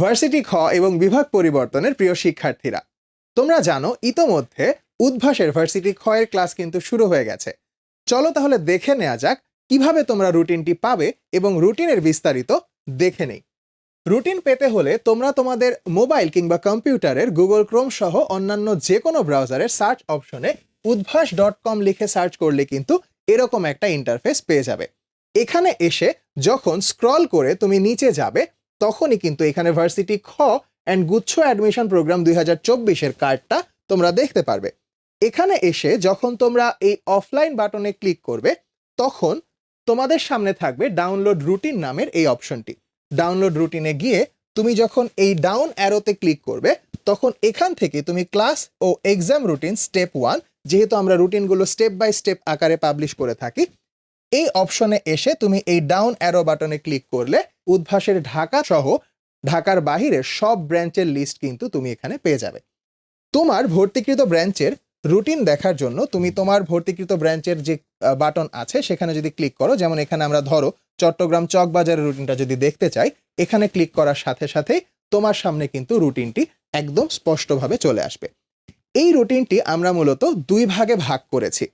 Varsity খ এবং বিভাগ পরিবর্তনের প্রিয় শিক্ষার্থীরা। তোমরা জানো, ইতোমধ্যে উদ্ভাসের ভার্সিটি খ এর ক্লাস কিন্তু শুরু হয়ে গেছে। চলো তাহলে দেখে নেওয়া যাক কীভাবে তোমরা রুটিনটি পাবে এবং রুটিনের বিস্তারিত দেখে নেই। রুটিন পেতে হলে তোমরা তোমাদের মোবাইল কিংবা কম্পিউটারের গুগল ক্রোম সহ অন্যান্য যে কোনো ব্রাউজারের সার্চ অপশনে উদ্ভাস ডট কম লিখে সার্চ করলে কিন্তু এরকম একটা ইন্টারফেস পেয়ে যাবে। এখানে এসে যখন স্ক্রল করে তুমি নিচে যাবে তখনই কিন্তু এখানে ভার্সিটি খ অ্যান্ড গুচ্ছ অ্যাডমিশন প্রোগ্রাম দুই হাজার চব্বিশের কার্ডটা তোমরা দেখতে পারবে। এখানে এসে যখন তোমরা এই অফলাইন বাটনে ক্লিক করবে, তখন তোমাদের সামনে থাকবে ডাউনলোড রুটিন নামের এই অপশনটি ডাউনলোড রুটিনে গিয়ে তুমি যখন এই ডাউন অ্যারোতে ক্লিক করবে, তখন এখান থেকে তুমি ক্লাস ও এক্সাম রুটিন স্টেপ ওয়ান যেহেতু আমরা রুটিনগুলো স্টেপ বাই স্টেপ আকারে পাবলিশ করে থাকি এই অপশনে এসে তুমি এই ডাউন অ্যারো বাটনে ক্লিক করলে উদ্ভাসের ঢাকা সহ ঢাকার বাহিরের সব ব্রাঞ্চের লিস্ট কিন্তু তুমি এখানে পেয়ে যাবে। তোমার ভর্তিকৃত ব্রাঞ্চের রুটিন দেখার জন্য তুমি তোমার ভর্তিকৃত ব্রাঞ্চের যে বাটন আছে সেখানে যদি ক্লিক করো, যেমন এখানে আমরা ধরো চট্টগ্রাম চকবাজারের রুটিনটা যদি দেখতে চাই, এখানে ক্লিক করার সাথে সাথে তোমার সামনে কিন্তু রুটিনটি একদম স্পষ্টভাবে চলে আসবে। এই রুটিনটি আমরা মূলত দুই ভাগে ভাগ করেছি।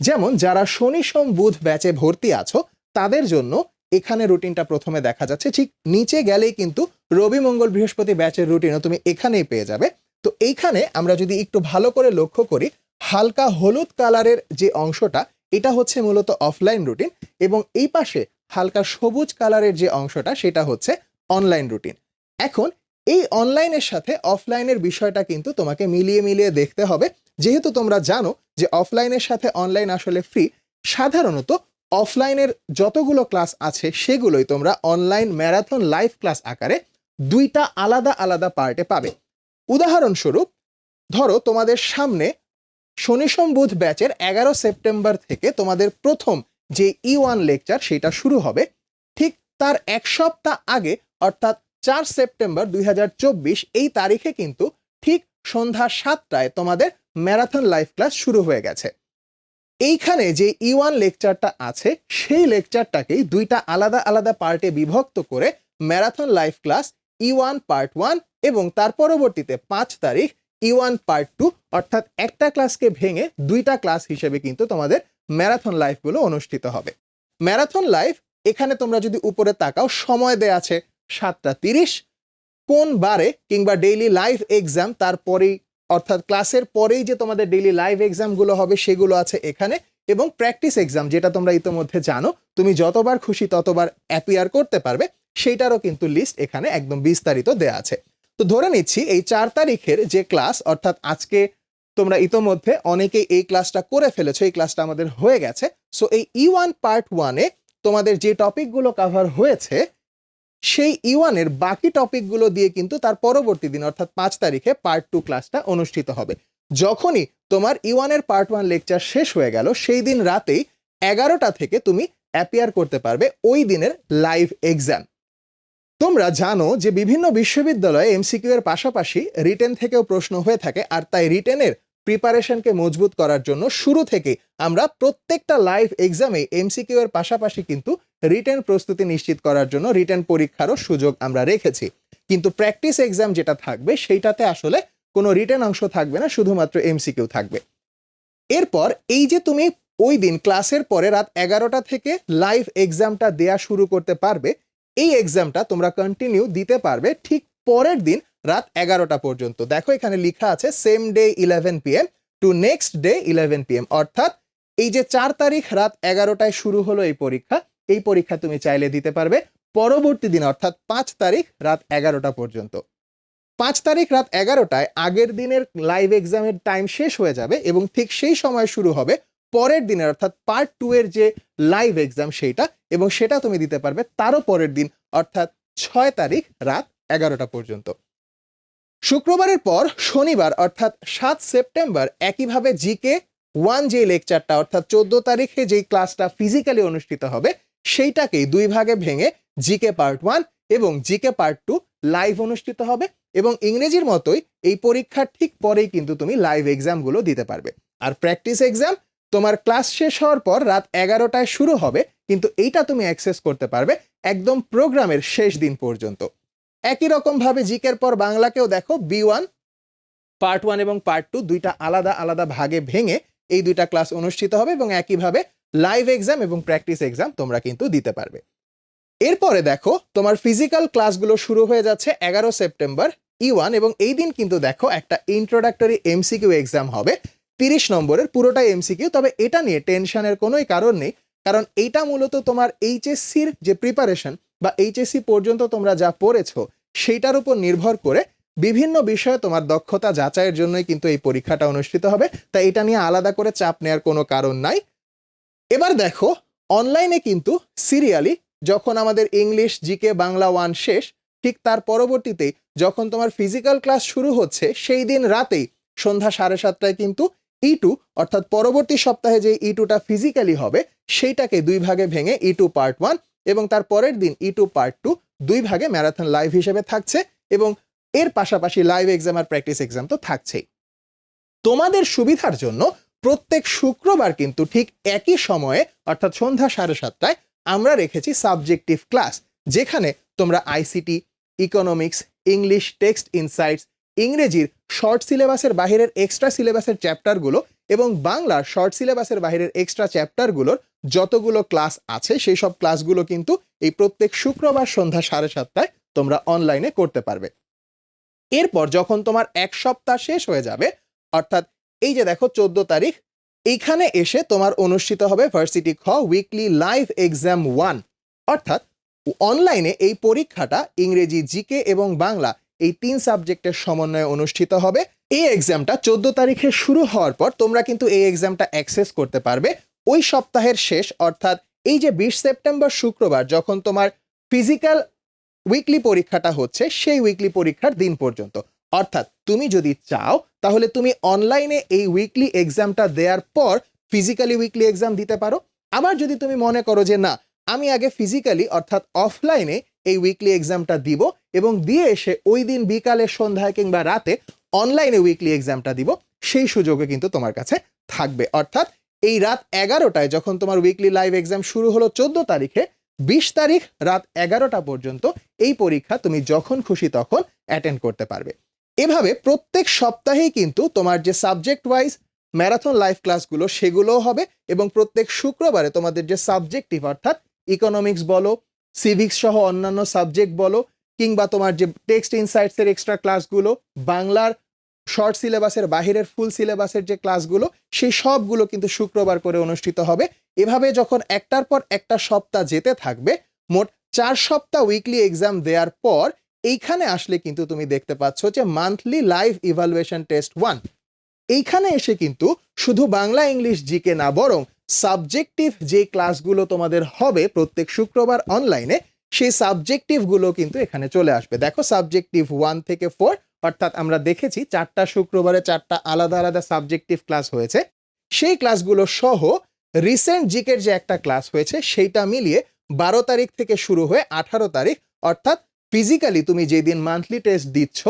যেমন, যারা শনি, সোম, বুধ ব্যাচে ভর্তি আছো, তাদের জন্য এখানে রুটিনটা প্রথমে দেখা যাচ্ছে। ঠিক নিচে গেলেই কিন্তু রবি, মঙ্গল, বৃহস্পতি ব্যাচের রুটিনও তুমি এখানেই পেয়ে যাবে। তো এইখানে আমরা যদি একটু ভালো করে লক্ষ্য করি, হালকা হলুদ কালারের যে অংশটা, এটা হচ্ছে মূলত অফলাইন রুটিন এবং এই পাশে হালকা সবুজ কালারের যে অংশটা, সেটা হচ্ছে অনলাইন রুটিন। এখন এই অনলাইনের সাথে অফলাইনের বিষয়টা কিন্তু তোমাকে মিলিয়ে মিলিয়ে দেখতে হবে। যেহেতু তোমরা জানো যে অফলাইনের সাথে অনলাইন আসলে ফ্রি সাধারণত অফলাইনের যতগুলো ক্লাস আছে সেগুলোই তোমরা অনলাইন ম্যারাথন লাইভ ক্লাস আকারে দুইটা আলাদা আলাদা পার্টে পাবে। উদাহরণস্বরূপ, ধরো তোমাদের সামনে শনি বুধ ব্যাচের এগারো সেপ্টেম্বর থেকে তোমাদের প্রথম যে ই ওয়ান লেকচার সেটা শুরু হবে, ঠিক তার এক সপ্তাহ আগে, অর্থাৎ চার সেপ্টেম্বর দুই হাজার চব্বিশ, এই তারিখে কিন্তু ঠিক সন্ধ্যা সাতটায় তোমাদের ম্যারাথন লাইভ ক্লাস শুরু হয়ে গেছে। এইখানে যে ই ওয়ান লেকচারটা আছে, সেই লেকচারটাকেই দুইটা আলাদা আলাদা পার্টে বিভক্ত করে ম্যারাথন লাইভ ক্লাস ই ওয়ান পার্ট ওয়ান এবং তার পরবর্তীতে পাঁচ তারিখ ই ওয়ান পার্ট টু অর্থাৎ একটা ক্লাসকে ভেঙে দুইটা ক্লাস হিসেবে কিন্তু তোমাদের ম্যারাথন লাইফগুলো অনুষ্ঠিত হবে। ম্যারাথন লাইফ এখানে তোমরা যদি উপরে তাকাও, সময় দেয়া আছে সাতটা তিরিশ। কোন বারে কিংবা ডেইলি লাইভ এক্সাম তারপরেই, অর্থাৎ ক্লাসের পরেই যে তোমাদের ডেইলি লাইভ এক্সামগুলো হবে সেগুলো আছে এখানে এবং প্র্যাকটিস এক্সাম যেটা তোমরা ইতোমধ্যে জানো, তুমি যতবার খুশি ততবার অ্যাপিয়ার করতে পারবে, সেইটারও কিন্তু লিস্ট এখানে একদম বিস্তারিত দেয়া আছে। তো ধরে নিচ্ছি এই চার তারিখের যে ক্লাস অর্থাৎ আজকে তোমরা ইতোমধ্যে অনেকেই এই ক্লাসটা করে ফেলেছো, এই ক্লাসটা আমাদের হয়ে গেছে সো এই ই ওয়ান পার্ট ওয়ানে তোমাদের যে টপিকগুলো কাভার হয়েছে সেই ই ওয়ানের বাকি টপিকগুলো দিয়ে কিন্তু তার পরবর্তী দিন, অর্থাৎ পাঁচ তারিখে পার্ট টু ক্লাসটা অনুষ্ঠিত হবে। যখনই তোমার ই ওয়ানের পার্ট ওয়ান লেকচার শেষ হয়ে গেল, সেই দিন রাতেই এগারোটা থেকে তুমি অ্যাপিয়ার করতে পারবে ওই দিনের লাইভ এক্সাম তোমরা জানো যে বিভিন্ন বিশ্ববিদ্যালয়ে এমসিকিউ এর পাশাপাশি রিটেন থেকেও প্রশ্ন হয়ে থাকে, আর তাই রিটেনের প্রিপারেশনকে মজবুত করার জন্য শুরু থেকে আমরা প্রত্যেকটা লাইভ এক্সামে এমসিকিউ এর পাশাপাশি কিন্তু রিটেন প্রস্তুতি নিশ্চিত করার জন্য রিটেন পরীক্ষারও সুযোগ আমরা রেখেছি। কিন্তু প্র্যাকটিস এক্সাম যেটা থাকবে, সেইটাতে আসলে কোনো রিটার্ন অংশ থাকবে না, শুধুমাত্র এমসিকিউ থাকবে। এরপর এই যে তুমি ওই দিন ক্লাসের পরে রাত এগারোটা থেকে লাইভ এক্সামটা দেয়া শুরু করতে পারবে, এই এক্সামটা তোমরা কন্টিনিউ দিতে পারবে ঠিক পরের দিন রাত এগারোটা পর্যন্ত। দেখো এখানে লেখা আছে same day eleven PM to next day eleven PM অর্থাৎ এই যে চার তারিখ রাত এগারোটায় শুরু হলো এই পরীক্ষা এই পরীক্ষা তুমি চাইলে দিতে পারবে পরবর্তী দিন, অর্থাৎ পাঁচ তারিখ রাত এগারোটা পর্যন্ত। পাঁচ তারিখ রাত এগারোটায় আগের দিনের লাইভ এক্সামের টাইম শেষ হয়ে যাবে এবং ঠিক সেই সময় শুরু হবে পরের দিনের, অর্থাৎ পার্ট টু এর যে লাইভ এক্সাম সেইটা এবং সেটা তুমি দিতে পারবে তারও পরের দিন, অর্থাৎ ছয় তারিখ রাত এগারোটা পর্যন্ত। শুক্রবারের পর শনিবার, অর্থাৎ সাত সেপ্টেম্বর, একইভাবে জিকে ওয়ান যে লেকচারটা অর্থাৎ চোদ্দ তারিখে যেই ক্লাসটা ফিজিক্যালি অনুষ্ঠিত হবে সেইটাকেই দুই ভাগে ভেঙে জিকে পার্ট ওয়ান এবং জিকে পার্ট টু লাইভ অনুষ্ঠিত হবে এবং ইংরেজির মতোই এই পরীক্ষার ঠিক পরেই কিন্তু তুমি লাইভ এক্সামগুলো দিতে পারবে। আর প্র্যাকটিস এক্সাম তোমার ক্লাস শেষ হওয়ার পর রাত এগারোটায় শুরু হবে, কিন্তু এইটা তুমি অ্যাক্সেস করতে পারবে একদম প্রোগ্রামের শেষ দিন পর্যন্ত। একই রকম ভাবে জিকের পর বাংলাকেও দেখো বি ওয়ান পার্ট ওয়ান এবং পার্ট টু দুইটা আলাদা আলাদা ভাগে ভেঙে এই দুইটা ক্লাস অনুষ্ঠিত হবে এবং একইভাবে লাইভ এক্সাম এবং প্র্যাকটিস এক্সাম তোমরা কিন্তু দিতে পারবে। এরপরে দেখো, তোমার ফিজিক্যাল ক্লাসগুলো শুরু হয়ে যাচ্ছে এগারো সেপ্টেম্বর ই ওয়ান এবং এই দিন কিন্তু দেখো একটা ইন্ট্রোডাক্টরি এমসিকিউ এক্সাম হবে। তিরিশ নম্বরের পুরোটাই এমসিকিউ তবে এটা নিয়ে টেনশনের কোনোই কারণ নেই। কারণ এইটা মূলত তোমার এইচএসসির যে প্রিপারেশন বা এইচএসসি পর্যন্ত তোমরা যা পড়েছো, সেইটার উপর নির্ভর করে বিভিন্ন বিষয়ে তোমার দক্ষতা যাচাইয়ের জন্যই কিন্তু এই পরীক্ষাটা অনুষ্ঠিত হবে। তাই এটা নিয়ে আলাদা করে চাপ নেওয়ার কোনো কারণ নাই। এবার দেখো অনলাইনে কিন্তু সিরিয়ালি যখন আমাদের ইংলিশ জিকে বাংলা ওয়ান শেষ, ঠিক তার পরবর্তীতে যখন তোমার ফিজিক্যাল ক্লাস শুরু হচ্ছে, সেই দিন রাতেই সন্ধ্যা সাড়ে সাতটায় কিন্তু ই টু অর্থাৎ পরবর্তী সপ্তাহে যে ই টুটা ফিজিক্যালি হবে, সেইটাকে দুই ভাগে ভেঙে ই টু পার্ট ওয়ান এবং তার পরের দিন ই টু পার্ট টু দুই ভাগে ম্যারাথন লাইভ হিসেবে থাকছে এবং এর পাশাপাশি লাইভ এক্সাম আর প্র্যাকটিস এক্সাম তো থাকছেই। তোমাদের সুবিধার জন্য প্রত্যেক শুক্রবার কিন্তু ঠিক একই সময়ে, অর্থাৎ সন্ধ্যা সাড়ে সাতটায়, আমরা রেখেছি সাবজেক্টিভ ক্লাস যেখানে তোমরা ICT economics English text insights ইংরেজির শর্ট সিলেবাসের বাহিরের এক্সট্রা সিলেবাসের চ্যাপ্টারগুলো এবং বাংলার শর্ট সিলেবাসের বাহিরের এক্সট্রা চ্যাপ্টারগুলোর যতগুলো ক্লাস আছে, সেই সব ক্লাসগুলো কিন্তু এই প্রত্যেক শুক্রবার সন্ধ্যা সাড়ে সাতটায় তোমরা অনলাইনে করতে পারবে। এরপর যখন তোমার এক সপ্তাহ শেষ হয়ে যাবে, অর্থাৎ এই যে দেখো চোদ্দ তারিখ, এইখানে এসে তোমার অনুষ্ঠিত হবে ভার্সিটি খ উইকলি লাইভ এক্সাম ওয়ান অর্থাৎ অনলাইনে এই পরীক্ষাটা ইংরেজি জিকে এবং বাংলা এই তিন সাবজেক্টের সমন্বয়ে অনুষ্ঠিত হবে। এই এক্সামটা চোদ্দ তারিখে শুরু হওয়ার পর তোমরা কিন্তু এই এক্সামটা অ্যাক্সেস করতে পারবে। ওই সপ্তাহের শেষ, অর্থাৎ এই যে বিশ সেপ্টেম্বর শুক্রবার, যখন তোমার ফিজিক্যাল উইকলি পরীক্ষাটা হচ্ছে, সেই উইকলি পরীক্ষার দিন পর্যন্ত। অর্থাৎ তুমি যদি চাও, তাহলে তুমি অনলাইনে এই উইকলি এক্সামটা দেওয়ার পর ফিজিক্যালি উইকলি এক্সাম দিতে পারো। আবার যদি তুমি মনে করো যে না, আমি আগে ফিজিক্যালি অর্থাৎ অফলাইনে এই উইকলি এক্সামটা দিব এবং দিয়ে এসে ওই দিন বিকালে, সন্ধ্যায় কিংবা রাতে অনলাইনে উইকলি এক্সামটা দিব, সেই সুযোগও কিন্তু তোমার কাছে থাকবে। অর্থাৎ এই রাত এগারোটায় যখন তোমার উইকলি লাইভ এক্সাম শুরু হলো চোদ্দ তারিখে, বিশ তারিখ রাত এগারোটা পর্যন্ত এই পরীক্ষা তুমি যখন খুশি তখন অ্যাটেন্ড করতে পারবে। এভাবে প্রত্যেক সপ্তাহেই কিন্তু তোমার যে সাবজেক্ট ওয়াইজ ম্যারাথন লাইভ ক্লাসগুলো সেগুলোও হবে এবং প্রত্যেক শুক্রবারে তোমাদের যে সাবজেক্টিভ অর্থাৎ ইকোনমিক্স বলো সিভিক্স সহ অন্যান্য সাবজেক্ট বলো, কিংবা তোমার যে টেক্সট ইনসাইটসের এক্সট্রা ক্লাসগুলো বাংলার শর্ট সিলেবাসের বাহিরের ফুল সিলেবাসের যে ক্লাসগুলো সেই সবগুলো কিন্তু শুক্রবার করে অনুষ্ঠিত হবে। এভাবে যখন একটার পর একটা সপ্তাহ যেতে থাকবে, মোট চার সপ্তাহ উইকলি এক্সাম দেওয়ার পর এইখানে আসলে কিন্তু তুমি দেখতে পাচ্ছ যে monthly live evaluation test one এইখানে এসে কিন্তু শুধু বাংলা ইংলিশ জিকে না, বরং সাবজেক্টিভ যে ক্লাসগুলো তোমাদের হবে প্রত্যেক শুক্রবার অনলাইনে সেই সাবজেক্টিভগুলো কিন্তু এখানে চলে আসবে। দেখো সাবজেক্টিভ ওয়ান থেকে ফোর অর্থাৎ আমরা দেখেছি চারটা শুক্রবারে চারটা আলাদা আলাদা সাবজেক্টিভ ক্লাস হয়েছে। সেই ক্লাসগুলো সহ রিসেন্ট জিকের যে একটা ক্লাস হয়েছে, সেইটা মিলিয়ে বারো তারিখ থেকে শুরু হয়ে আঠারো তারিখ, অর্থাৎ ফিজিক্যালি তুমি যেই দিন মান্থলি টেস্ট দিচ্ছ,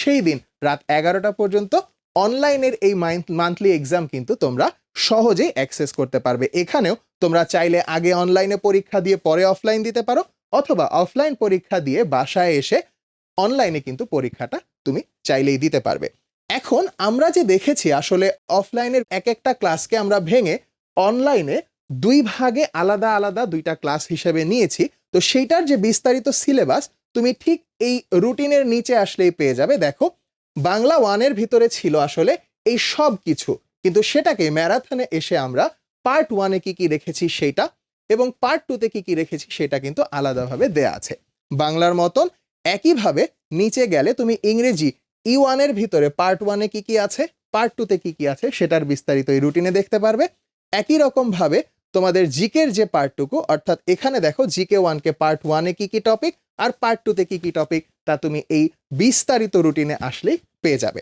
সেই দিন রাত এগারোটা পর্যন্ত অনলাইনের এই মান্থলি এক্সাম কিন্তু তোমরা সহজেই অ্যাক্সেস করতে পারবে। এখানেও তোমরা চাইলে আগে অনলাইনে পরীক্ষা দিয়ে পরে অফলাইন দিতে পারো, অথবা অফলাইন পরীক্ষা দিয়ে বাসায় এসে অনলাইনে কিন্তু পরীক্ষাটা তুমি চাইলেই দিতে পারবে। এখন আমরা যে দেখেছি আসলে অফলাইনের এক একটা ক্লাসকে আমরা ভেঙে অনলাইনে দুই ভাগে আলাদা আলাদা দুইটা ক্লাস হিসেবে নিয়েছি। তো সেইটার যে বিস্তারিত সিলেবাস তুমি ঠিক এই রুটিনের নিচে আসলেই পেয়ে যাবে। দেখো, বাংলা ওয়ানের ভিতরে ছিল আসলে এই সব কিছু, কিন্তু সেটাকে ম্যারাথনে এসে আমরা পার্ট ওয়ানে কি কি রেখেছি সেইটা এবং পার্ট টুতে কি কি রেখেছি সেটা কিন্তু আলাদাভাবে দেয়া আছে। বাংলার মতন একইভাবে নিচে গেলে তুমি ইংরেজি ই ওয়ানের ভিতরে পার্ট ওয়ানে কি কি আছে, পার্ট টুতে কি কি আছে সেটার বিস্তারিত এই রুটিনে দেখতে পারবে। একই রকম ভাবে তোমাদের জিকের যে পার্টটুকু, অর্থাৎ এখানে দেখো জিকে ওয়ানকে পার্ট ওয়ানে কি কি টপিক আর পার্ট টুতে কি কি টপিক, তা তুমি এই বিস্তারিত রুটিনে আসলেই পেয়ে যাবে।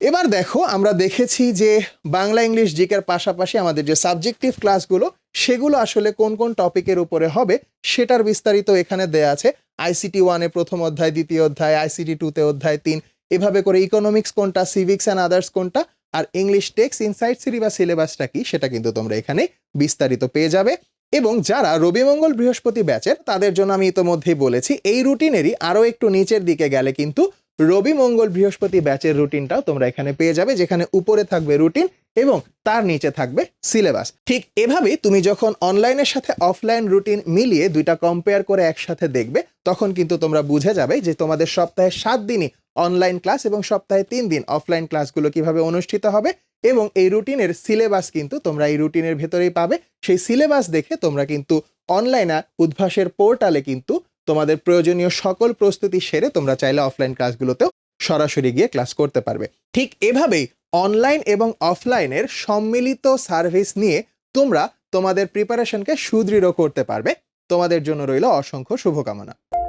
এবার দেখো আমরা দেখেছি যে বাংলা ইংলিশ জিকের পাশাপাশি আমাদের যে সাবজেক্টিভ ক্লাসগুলো, সেগুলো আসলে কোন কোন টপিকের উপরে হবে সেটার বিস্তারিত এখানে দেয়া আছে। আইসিটি ওয়ানে প্রথম অধ্যায়, দ্বিতীয় অধ্যায়, আইসিটি টুতে অধ্যায় তিন, এভাবে করে ইকোনমিক্স কোনটা সিভিক্স অ্যান্ড আদার্স কোনটা আর ইংলিশ টেক্স ইনসাইট সিরি বা সিলেবাসটা কি সেটা কিন্তু তোমরা এখানে বিস্তারিত পেয়ে যাবে। এবং যারা রবি মঙ্গল বৃহস্পতি ব্যাচের তাদের জন্য আমি ইতোমধ্যেই বলেছি, এই রুটিনেরই আরও একটু নিচের দিকে গেলে কিন্তু রবি মঙ্গল বৃহস্পতি ব্যাচের রুটিনটাও তোমরা এখানে পেয়ে যাবে, যেখানে উপরে থাকবে রুটিন এবং তার নিচে থাকবে সিলেবাস ঠিক এভাবেই তুমি যখন অনলাইনের সাথে অফলাইন রুটিন মিলিয়ে দুইটা কম্পেয়ার করে একসাথে দেখবে, তখন কিন্তু তোমরা বুঝে যাবে যে তোমাদের সপ্তাহে সাত দিনই অনলাইন ক্লাস এবং সপ্তাহে তিন দিন অফলাইন ক্লাসগুলো কীভাবে অনুষ্ঠিত হবে এবং এই রুটিনের সিলেবাস কিন্তু তোমরা এই রুটিনের ভেতরেই পাবে। সেই সিলেবাস দেখে তোমরা কিন্তু অনলাইনে উদ্ভাসের পোর্টালে কিন্তু তোমাদের প্রয়োজনীয় সকল প্রস্তুতি সেরে তোমরা চাইলে অফলাইন ক্লাসগুলোতেও সরাসরি গিয়ে ক্লাস করতে পারবে। ঠিক এভাবেই অনলাইন এবং অফলাইনের সম্মিলিত সার্ভিস নিয়ে তোমরা তোমাদের প্রিপারেশনকে সুদৃঢ় করতে পারবে। তোমাদের জন্য রইল অসংখ্য শুভকামনা।